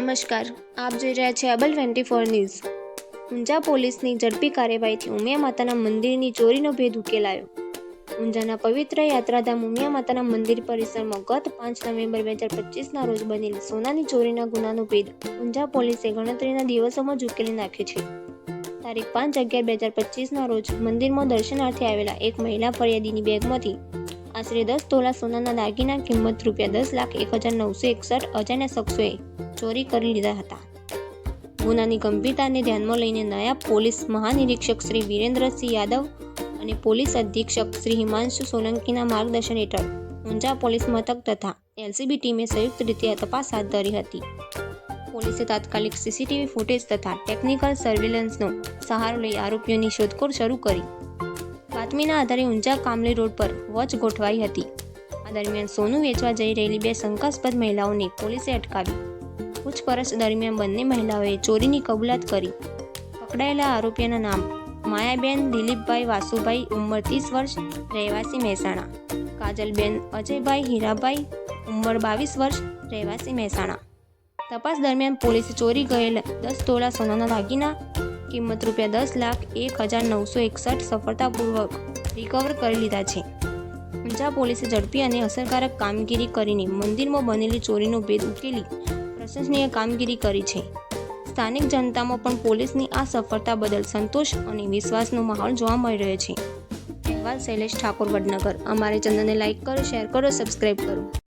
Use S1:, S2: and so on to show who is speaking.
S1: નમસ્કાર. આપ જોઈ રહ્યા છે અબલ ટ્વેન્ટી ફોર ન્યૂઝ. ઊંઝા પોલીસની ઝડપી કાર્યવાહીથી ઉમિયા માતાના મંદિરની ચોરીનો ભેદ ઉકેલાયો. ઊંઝાના પવિત્ર યાત્રાધામ ઉમિયા માતાના મંદિર પરિસરમાં ગત પાંચ નવેમ્બર બે હજાર પચીસના રોજ બનેલી સોનાની ચોરીના ગુનાનો ભેદ ઊંઝા પોલીસે ગણતરીના દિવસોમાં જ ઉકેલી નાખ્યો છે. તારીખ પાંચ અગિયાર બે હજાર પચીસના રોજ મંદિરમાં દર્શનાર્થે આવેલા એક મહિલા ફરિયાદીની બેગમાંથી આશરે દસ તોલા સોનાના દાગીના કિંમત રૂપિયા દસ લાખ એક હજાર નવસો એકસઠ અજાણ્યા શખ્સોએ ચોરી કરી લીધા હતા. ગુનાની ગંભીરતાને ધ્યાનમાં લઈને નાયબ પોલીસ મહાનિરીક્ષક શ્રી વિરેન્દ્રસિંહ યાદવ અને પોલીસ અધિક્ષક શ્રી હિમાંશુ સોલંકીના માર્ગદર્શન હેઠળ ઊંઝા પોલીસ મથક તથા એલસીબી ટીમે સંયુક્ત રીતે તપાસ હાથ ધરી હતી. પોલીસે તાત્કાલિક સીસીટીવી ફૂટેજ તથા ટેકનિકલ સર્વેલન્સનો સહારો લઈ આરોપીઓની શોધખોળ શરૂ કરી. બાતમીના આધારે ઊંઝા કામલી રોડ પર વોચ ગોઠવાઈ હતી. આ દરમિયાન સોનું વેચવા જઈ રહેલી બે શંકાસ્પદ મહિલાઓને પોલીસે અટકાવી પૂછપરછ દરમિયાન બંને મહિલાઓએ ચોરીની કબૂલાત કરી. પકડાયેલા આરોપીઓના નામ માયાબેન, દિલીપભાઈ વાસુભાઈ, ઉંમર ત્રીસ વર્ષ, રહેવાસી મહેસાણા. કાજલબેન, અજયભાઈ હીરાભાઈ, ઉંમર બાવીસ વર્ષ, રહેવાસી મહેસાણા. તપાસ દરમિયાન પોલીસે ચોરી ગયેલ દસ તોલા સોનાના દાગીના, કિંમત રૂપિયા દસ લાખ એક હજાર નવસો એકસઠ સફળતાપૂર્વક રિકવર કરી લીધા છે. ઊંઝા પોલીસે ઝડપી અને અસરકારક કામગીરી કરીને મંદિરમાં બનેલી ચોરીનો ભેદ ઉકેલી પ્રશંસનીય કામગીરી કરી છે. સ્થાનિક જનતામાં પણ પોલીસની આ સફળતા બદલ સંતોષ અને વિશ્વાસનો માહોલ જોવા મળી રહ્યો છે. અહેવાલ શૈલેષ ઠાકોર વડનગર. અમારે ચેનલને લાઇક કરો, શેર કરો, સબસ્ક્રાઇબ કરો.